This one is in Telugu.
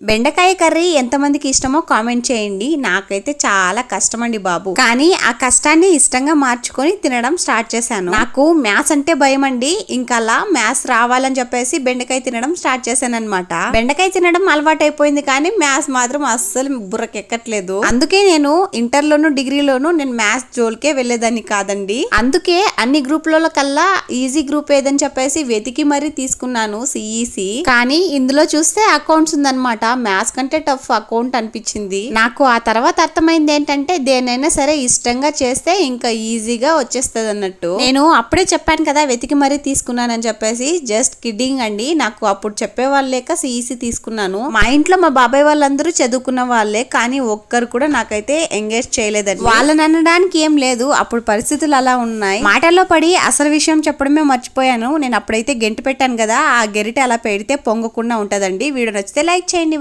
బెండకాయ కర్రీ ఎంతమందికి ఇష్టమో కామెంట్ చేయండి. నాకైతే చాలా కష్టం అండి బాబు. కానీ ఆ కష్టాన్ని ఇష్టంగా మార్చుకొని తినడం స్టార్ట్ చేశాను. నాకు మ్యాథ్స్ అంటే భయం అండి ఇంకా అలా మ్యాథ్స్ రావాలని చెప్పేసి బెండకాయ తినడం స్టార్ట్ చేశాను అనమాట బెండకాయ తినడం అలవాటు అయిపోయింది కానీ మ్యాథ్స్ మాత్రం అస్సలు బుర్రకెక్కట్లేదు. అందుకే నేను ఇంటర్ లోను డిగ్రీలోను నేను మ్యాథ్స్ జోలికే వెళ్ళేదాన్ని కాదండి. అందుకే అన్ని గ్రూపులలో కల్లా ఈజీ గ్రూప్ ఏదని చెప్పేసి వెతికి మరీ తీసుకున్నాను సిఈసి. కానీ ఇందులో చూస్తే అకౌంట్స్ ఉందన్నమాట. మ్యాథ్స్ కంటే టఫ్ అకౌంట్ అనిపించింది. నాకు ఆ తర్వాత అర్థమైంది ఏంటంటే దేనైనా సరే ఇష్టంగా చేస్తే ఇంకా ఈజీగా వచ్చేస్తుంది అన్నట్టు నేను అప్పుడే చెప్పాను కదా వెతికి మరీ తీసుకున్నానని చెప్పేసి జస్ట్ కిడ్డింగ్ అండి. నాకు అప్పుడు చెప్పేవాళ్ళు లేక సిఈసి తీసుకున్నాను. మా ఇంట్లో మా బాబాయ్ వాళ్ళందరూ చదువుకున్న వాళ్ళే కానీ ఒక్కరు కూడా నాకైతే ఎంగేజ్ చేయలేదండి. వాళ్ళని అనడానికి ఏం లేదు అప్పుడు పరిస్థితులు అలా ఉన్నాయి. మాటల్లో పడి అసలు విషయం చెప్పడమే మర్చిపోయాను. నేను అప్పుడైతే గెంటి పెట్టాను కదా ఆ గెరిట అలా పెడితే పొంగకుండా ఉంటదండి. వీడియో నచ్చితే లైక్ చేయండి.